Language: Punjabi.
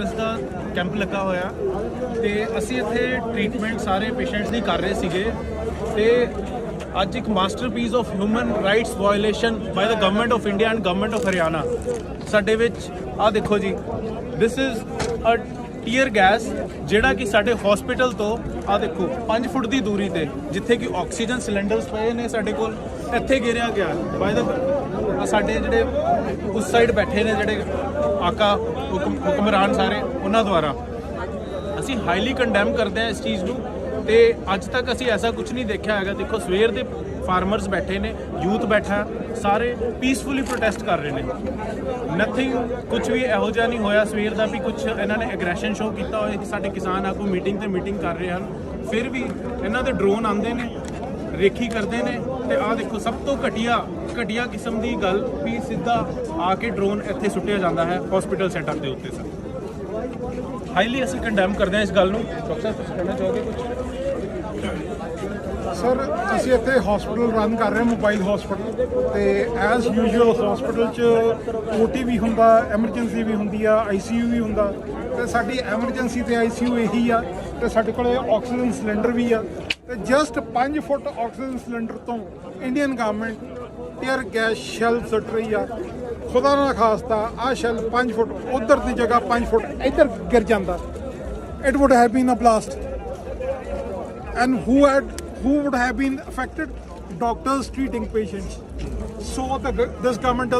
ਡਾਕਟਰਸ ਦਾ ਕੈਂਪ ਲੱਗਾ ਹੋਇਆ। ਤੇ ਅਸੀਂ ਇੱਥੇ ਟ੍ਰੀਟਮੈਂਟ ਸਾਰੇ ਪੇਸ਼ੈਂਟਸ ਦੀ ਕਰ ਰਹੇ ਸੀਗੇ। ਤੇ ਅੱਜ ਇੱਕ masterpiece of human rights violation by the government of India and government of Haryana ਸਾਡੇ ਵਿੱਚ, ਆਹ ਦੇਖੋ ਜੀ this is a tear gas ਜਿਹੜਾ ਕਿ ਸਾਡੇ ਹਸਪੀਟਲ ਤੋਂ, ਆਹ ਦੇਖੋ 5 ਫੁੱਟ ਦੀ ਦੂਰੀ ਤੇ, ਜਿੱਥੇ ਕਿ ਆਕਸੀਜਨ ਸਿਲੰਡਰਸ ਪਏ ਨੇ ਸਾਡੇ ਕੋਲ, ਇੱਥੇ ਗਿਰਿਆ ਗਿਆ। ਬਾਈ ਦਾ ਸਾਡੇ ਜਿਹੜੇ ਉਸ ਸਾਈਡ ਬੈਠੇ ਨੇ ਜਿਹੜੇ ਆਕਾ ਹੁਕਮ ਹੁਕਮਰਾਨ ਸਾਰੇ, ਉਹਨਾਂ ਦੁਆਰਾ। ਅਸੀਂ ਹਾਈਲੀ ਕੰਡੈਮ ਕਰਦੇ ਹਾਂ ਇਸ ਚੀਜ਼ ਨੂੰ। ਤੇ ਅੱਜ ਤੱਕ ਅਸੀਂ ਐਸਾ ਕੁਝ ਨਹੀਂ ਦੇਖਿਆ ਹੈਗਾ। ਦੇਖੋ, ਸਵੇਰ ਦੇ ਫਾਰਮਰਸ ਬੈਠੇ ਨੇ ਯੂਥ ਬੈਠਾ, ਸਾਰੇ ਪੀਸਫੁਲੀ ਪ੍ਰੋਟੈਸਟ ਕਰ ਰਹੇ ਨੇ। ਨਥਿੰਗ ਕੁਝ ਵੀ ਇਹੋ ਜਿਹਾ ਨਹੀਂ ਹੋਇਆ ਸਵੇਰ ਦਾ ਵੀ ਕੁਝ ਇਹਨਾਂ ਨੇ ਐਗਰੈਸ਼ਨ ਸ਼ੋ ਕੀਤਾ ਹੋਇਆ ਕਿ ਸਾਡੇ ਕਿਸਾਨ ਆਗੂ ਮੀਟਿੰਗ ਤੇ ਮੀਟਿੰਗ ਕਰ ਰਹੇ ਹਨ। ਫਿਰ ਵੀ ਇਹਨਾਂ ਦੇ ਡਰੋਨ ਆਉਂਦੇ ਨੇ, ਰੇਖੀ ਕਰਦੇ ਨੇ ਤੇ ਆਹ ਦੇਖੋ, ਸਭ ਤੋਂ ਘਟੀਆ ਘਟੀਆ ਕਿਸਮ ਦੀ ਗੱਲ ਵੀ ਸਿੱਧਾ ਆ ਕੇ ਡਰੋਨ ਇੱਥੇ ਸੁੱਟਿਆ ਜਾਂਦਾ ਹੈ ਹਸਪੀਟਲ ਸੈਟਅਪ ਦੇ ਉੱਤੇ ਸਰ। ਹਾਈਲੀ ਅਸੀਂ ਕੰਡੈਮ ਕਰਦੇ ਹਾਂ ਇਸ ਗੱਲ ਨੂੰ। ਡਾਕਟਰ ਸਾਹਿਬ, ਤੁਸੀਂ ਕਹਿਣਾ ਚਾਹੋਗੇ ਕੁਝ ਸਰ ਅਸੀਂ ਇੱਥੇ ਹਸਪੀਟਲ ਰਨ ਕਰ ਰਹੇ ਹਾਂ ਮੋਬਾਈਲ ਹਸਪੀਟਲ ਤੇ ਐਸ ਯੂਜੂਅਲ ਹਸਪੀਟਲ 'ਚ ਓਟੀ ਵੀ ਹੁੰਦਾ ਐਮਰਜੈਂਸੀ ਵੀ ਹੁੰਦੀ ਆ ਆਈਸੀਯੂ ਵੀ ਹੁੰਦਾ। ਤੇ ਸਾਡੀ ਐਮਰਜੈਂਸੀ ਤੇ ਆਈਸੀਯੂ ਇਹੀ ਆ, ਤੇ ਸਾਡੇ ਕੋਲੇ ਆਕਸੀਜਨ ਸਿਲੰਡਰ ਵੀ ਆ। ਤੇ ਜਸਟ 5 ਫੁੱਟ ਆਕਸੀਜਨ ਸਿਲੰਡਰ ਤੋਂ Indian government tear gas shell ਸੁੱਟ ਰਹੀ ਆ। ਖੁਦਾ ਨਾ ਖਾਸਤਾ ਆ ਸ਼ੈਲ 5 ਫੁੱਟ ਉਧਰ ਦੀ ਜਗ੍ਹਾ 5 ਫੁੱਟ ਇੱਧਰ ਗਿਰ ਜਾਂਦਾ it would have been a blast and who had who would have been affected doctors treating patients so the, this government does